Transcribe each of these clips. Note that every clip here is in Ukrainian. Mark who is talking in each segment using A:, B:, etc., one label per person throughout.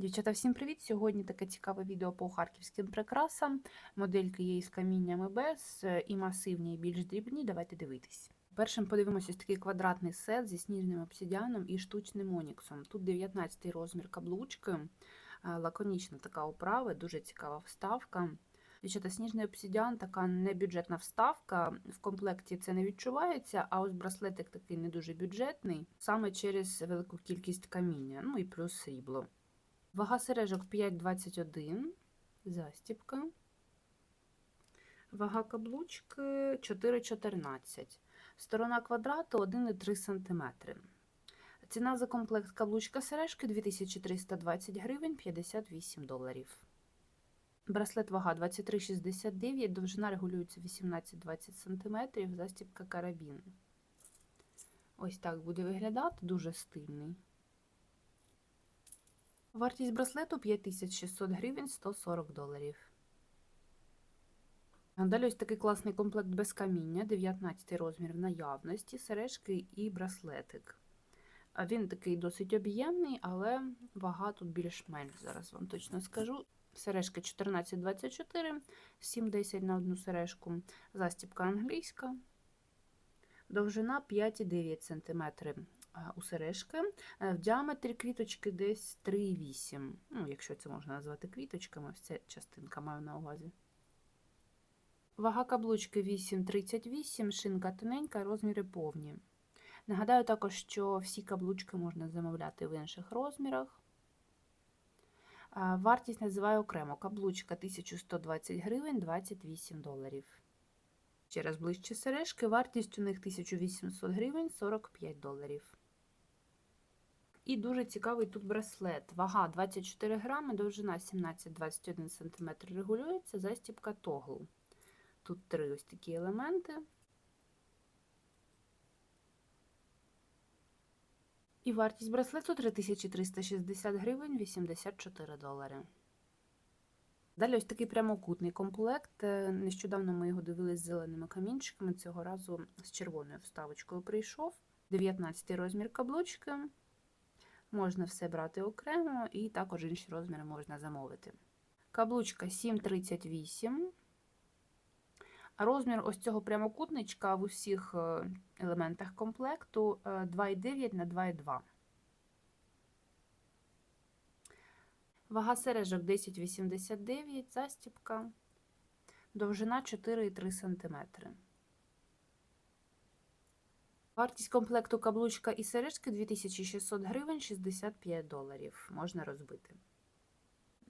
A: Дівчата, всім привіт! Сьогодні таке цікаве відео по харківським прикрасам. Модельки є із каміннями без, е, і масивні, і більш дрібні. Давайте дивитись. Першим подивимося такий квадратний сет зі сніжним обсидіаном і штучним оніксом. Тут 19 розмір каблучки, е, лаконічна така оправа, дуже цікава вставка. Дівчата, сніжний обсидіан така небюджетна вставка. В комплекті це не відчувається, а ось браслетик такий не дуже бюджетний, саме через велику кількість каміння, ну і плюс срібло. Вага сережок 5,21, застіпка. Вага каблучки 4,14. Сторона квадрату 1,3 см. Ціна за комплект каблучка сережки 2320 гривень 58 доларів. Браслет вага 23,69, довжина регулюється 18-20 см, застіпка карабін. Ось так буде виглядати, дуже стильний. Вартість браслету 5600 гривень 140 доларів. Далі ось такий класний комплект без каміння, 19 розмір в наявності, сережки і браслетик. Він такий досить об'ємний, але вага тут більш-менш, зараз вам точно скажу. Сережки 14,24, 7,10 на одну сережку, застіпка англійська, довжина 5,9 см у сережки. Е, В діаметрі квіточки десь 3,8. Ну, якщо це можна назвати квіточками, ось ця частинка маю на увазі. Вага каблучки 8,38, шинка тоненька, розміри повні. Нагадаю також, що всі каблучки можна замовляти в інших розмірах. Вартість називаю окремо. Каблучка 1120 гривень 28 доларів. Ще раз ближче сережки, вартість у них 1800 гривень 45 доларів. І дуже цікавий тут браслет. Вага 24 грами, довжина 17-21 см регулюється, застіпка тогл. Тут три ось такі елементи. І вартість браслету 3360 гривень 84 долари. Далі ось такий прямокутний комплект. Е, Нещодавно ми його дивилися з зеленими камінчиками, цього разу з червоною вставочкою прийшов. 19 розмір каблучки. Можна все брати окремо, і також інші розміри можна замовити. Каблучка 7,38. А розмір ось цього прямокутничка в усіх е, елементах комплекту 2,9 на 2,2. Вага сережок 10,89, застіпка, довжина 4,3 см. Вартість комплекту каблучка і сережки 2600 гривень 65 доларів. Можна розбити.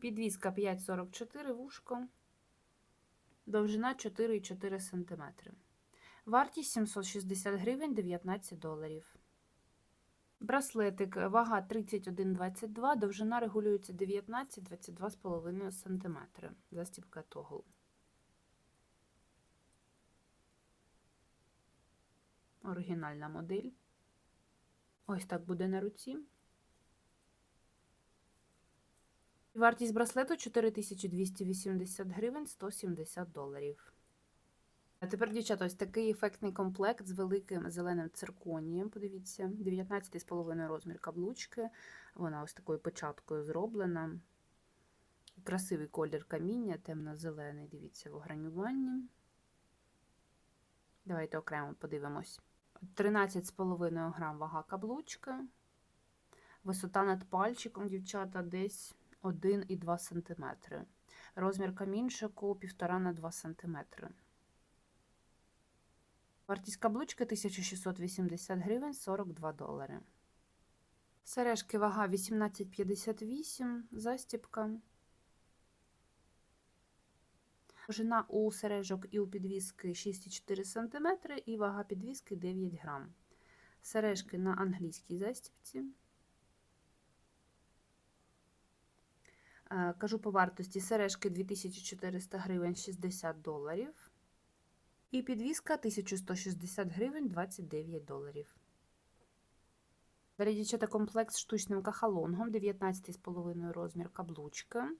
A: Підвізка 5,44 вушко, довжина 4,4 см. Вартість 760 гривень 19 доларів. Браслетик, вага 31,22, довжина регулюється 19-22,5 см. Застібка тогл. Оригінальна модель. Ось так буде на руці. Вартість браслету 4280 гривень 170 доларів. А тепер, дівчата, ось такий ефектний комплект з великим зеленим цирконієм. Подивіться, 19,5 розмір каблучки. Вона ось такою печаткою зроблена. Красивий колір каміння, темно-зелений, дивіться, в огранюванні. Давайте окремо подивимось. 13,5 грам вага каблучки. Висота над пальчиком, дівчата, десь 1,2 см. Розмір камінчику 1,5 на 2 см. Вартість каблучки 1680 гривень 42 долари. Сережки вага 18,58, застіпка. Довжина у сережок і у підвіски 6,4 см і вага підвіски 9 грам. Сережки на англійській застіпці. Е, кажу по вартості сережки 2400 гривень 60 доларів. І підвіска 1160 гривень 29 доларів. Далі, дівчата, комплект з штучним кахалонгом, 19,5 розмір каблучка,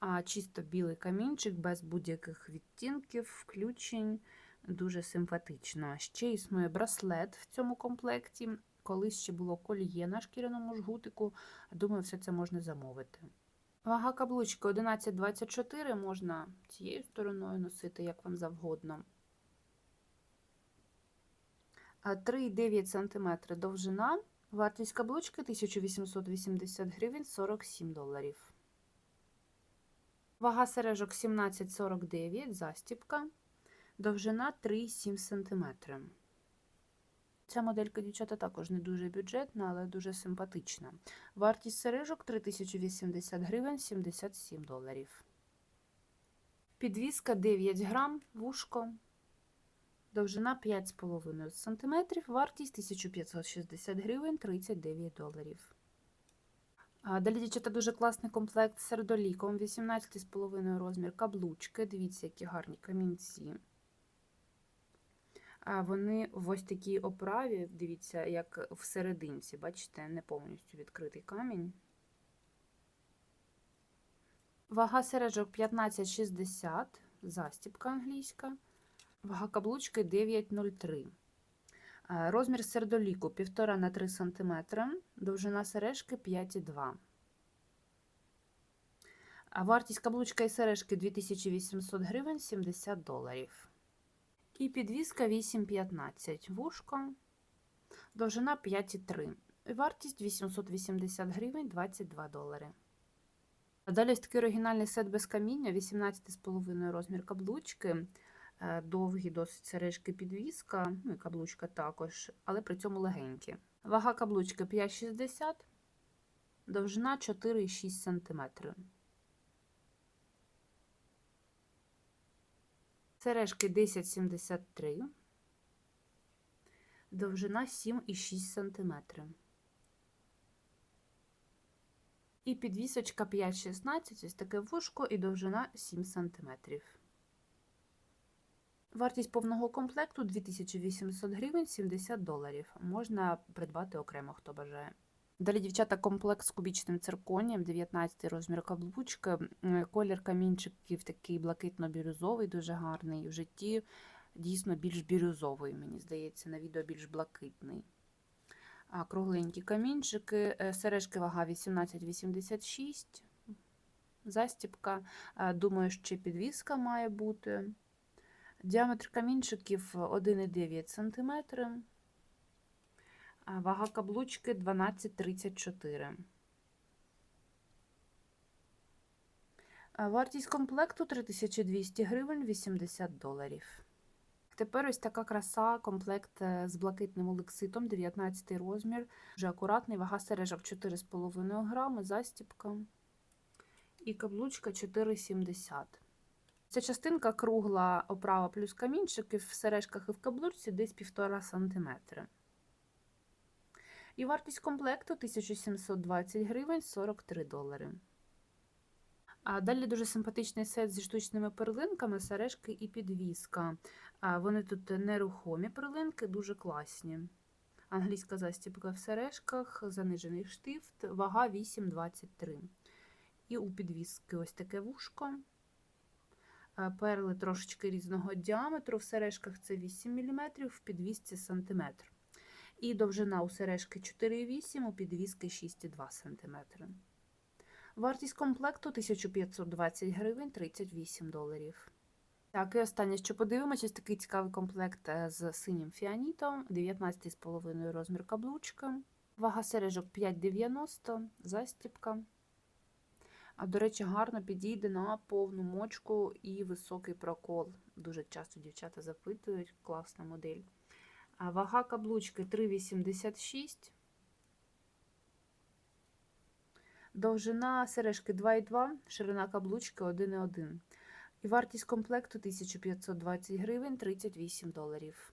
A: а чисто білий камінчик без будь-яких відтінків, включень. Дуже симпатично. Ще існує браслет в цьому комплекті. Колись ще було коліє на шкіряному жгутику. Думаю, все це можна замовити. Вага каблучки 11,24 можна цією стороною носити, як вам завгодно. 3,9 см довжина. Вартість каблучки 1880 гривень 47 доларів. Вага сережок 17,49, застіпка. Довжина 3,7 см. Ця моделька, дівчата, також не дуже бюджетна, але дуже симпатична. Вартість сережок 3080 гривень 77 доларів. Підвіска 9 грам, вушко. Довжина 5,5 см, вартість 1560 гривень 39 доларів. Далі, дівчата, дуже класний комплект з сердоліком, 18,5 розмір каблучки. Дивіться, які гарні камінці. А Вони в ось такій оправі, дивіться, як в серединці, бачите, не повністю відкритий камінь. Вага сережок 15,60, застіпка англійська. Вага каблучки 9,03. Е, Розмір сердоліку 1,5 на 3 см, довжина сережки 5,2. А вартість каблучка і сережки 2800 гривень 70 доларів. І підвіска 8,15. Вушко, довжина 5,3. Вартість 880 гривень 22 долари. А Далі ось такий оригінальний сет без каміння, 18,5 розмір каблучки. Е, Довгі досить сережки підвіска, ну і каблучка також, але при цьому легенькі. Вага каблучки 5,60, довжина 4,6 см. Сережки 10,73, довжина 7,6 см. І підвісочка 5,16, ось таке вушко і довжина 7 см. Вартість повного комплекту 2800 гривень 70 доларів. Можна придбати окремо, хто бажає. Далі, дівчата, комплект з кубічним цирконієм, 19 розмір каблучки, колір камінчиків такий блакитно-бірюзовий, дуже гарний. В житті дійсно більш бірюзовий, мені здається, на відео більш блакитний. А, Кругленькі камінчики, е, сережки вага 18,86, застіпка. Е, Думаю, ще підвіска має бути. Діаметр камінчиків 1,9 см. Вага каблучки 12,34. Вартість комплекту 3200 гривень 80 доларів. Тепер ось така краса, комплект е, з блакитним олекситом, 19 розмір. Вже акуратний, вага сережок 4,5 грами, застіпка. І каблучка 4,70. Ця частинка кругла оправа плюс камінчики в сережках і в каблучці десь 1,5 см. І вартість комплекту 1720 гривень 43 долари. А далі дуже симпатичний сет зі штучними перлинками, сережки і підвіска. Вони тут нерухомі перлинки, дуже класні. Англійська застібка в сережках, занижений штифт, вага 8,23. І у підвіски ось таке вушко. Е, Перли трошечки різного діаметру. В сережках це 8 мм, в підвісці см. І довжина у сережки 4,8 у підвіски 6,2 см. Вартість комплекту 1520 гривень 38 доларів. Так, і останнє, що подивимося, ось такий цікавий комплект е, з синім фіанітом, 19,5 розмір каблучка, вага сережок 5,90, застіпка. А, до речі, гарно підійде на повну мочку і високий прокол. Дуже часто дівчата запитують, класна модель. А вага каблучки 3,86. Довжина сережки 2,2, ширина каблучки 1,1. І вартість комплекту 1520 гривень 38 доларів.